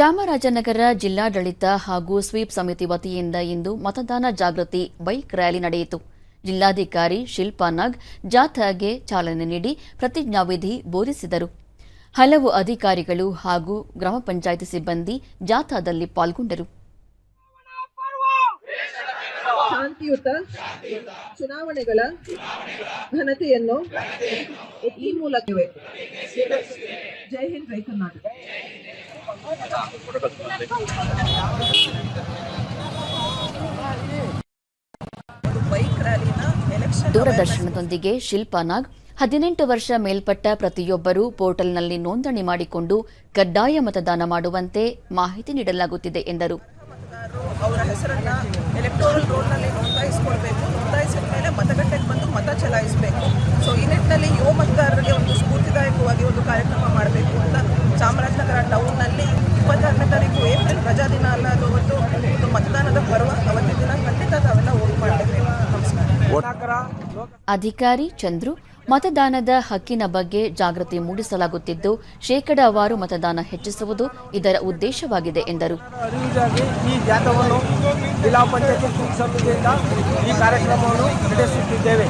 ಚಾಮರಾಜನಗರ ಜಿಲ್ಲಾಡಳಿತ ಹಾಗೂ ಸ್ವೀಪ್ ಸಮಿತಿ ವತಿಯಿಂದ ಇಂದು ಮತದಾನ ಜಾಗೃತಿ ಬೈಕ್ ರ್ಯಾಲಿ ನಡೆಯಿತು. ಜಿಲ್ಲಾಧಿಕಾರಿ ಶಿಲ್ಪಾ ನಾಗ್ ಜಾಥಾಗೆ ಚಾಲನೆ ನೀಡಿ ಪ್ರತಿಜ್ಞಾವಿಧಿ ಬೋಧಿಸಿದರು. ಹಲವು ಅಧಿಕಾರಿಗಳು ಹಾಗೂ ಗ್ರಾಮ ಪಂಚಾಯಿತಿ ಸಿಬ್ಬಂದಿ ಜಾಥಾದಲ್ಲಿ ಪಾಲ್ಗೊಂಡರು. ಶಾಂತಿಯುತ ಚುನಾವಣೆಗಳ ಘನತೆಯನ್ನು ಈ ಮೂಲಕವೇ. ಜೈ ಹಿಂದ್, ಜೈ ದೂರದರ್ಶನದೊಂದಿಗೆ ಶಿಲ್ಪಾ ನಾಗ್. ಹದಿನೆಂಟು ವರ್ಷ ಮೇಲ್ಪಟ್ಟ ಪ್ರತಿಯೊಬ್ಬರೂ ಪೋರ್ಟಲ್ನಲ್ಲಿ ನೋಂದಣಿ ಮಾಡಿಕೊಂಡು ಕಡ್ಡಾಯ ಮತದಾನ ಮಾಡುವಂತೆ ಮಾಹಿತಿ ನೀಡಲಾಗುತ್ತಿದೆ ಎಂದರು. ಅವರ ಹೆಸರನ್ನ ಎಲೆಕ್ಟೋರಲ್ ರೋಲ್ನಲ್ಲಿ ಮೇಲೆ ಮತಗಟ್ಟೆಗೆ ಬಂದು ಮತ ಚಲಾಯಿಸಬೇಕು. ಸೊ ಈ ನಿಟ್ಟಿನಲ್ಲಿ ಯುವ ಮತದಾರರಿಗೆ ಒಂದು ಸ್ಫೂರ್ತಿದಾಯಕವಾಗಿ ಒಂದು ಕಾರ್ಯಕ್ರಮ ಮಾಡಬೇಕು. ಅಧಿಕಾರಿ ಚಂದ್ರು ಮತದಾನದ ಹಕ್ಕಿನ ಬಗ್ಗೆ ಜಾಗೃತಿ ಮೂಡಿಸಲಾಗುತ್ತಿದ್ದು ಶೇಕಡಾವಾರು ಮತದಾನ ಹೆಚ್ಚಿಸುವುದು ಇದರ ಉದ್ದೇಶವಾಗಿದೆ ಎಂದರು. ಈ ಜಾಥವನ್ನು ಜಿಲ್ಲಾ ಪಂಚಾಯತ್ ಈ ಕಾರ್ಯಕ್ರಮವನ್ನು ನಡೆಸುತ್ತಿದ್ದೇವೆ.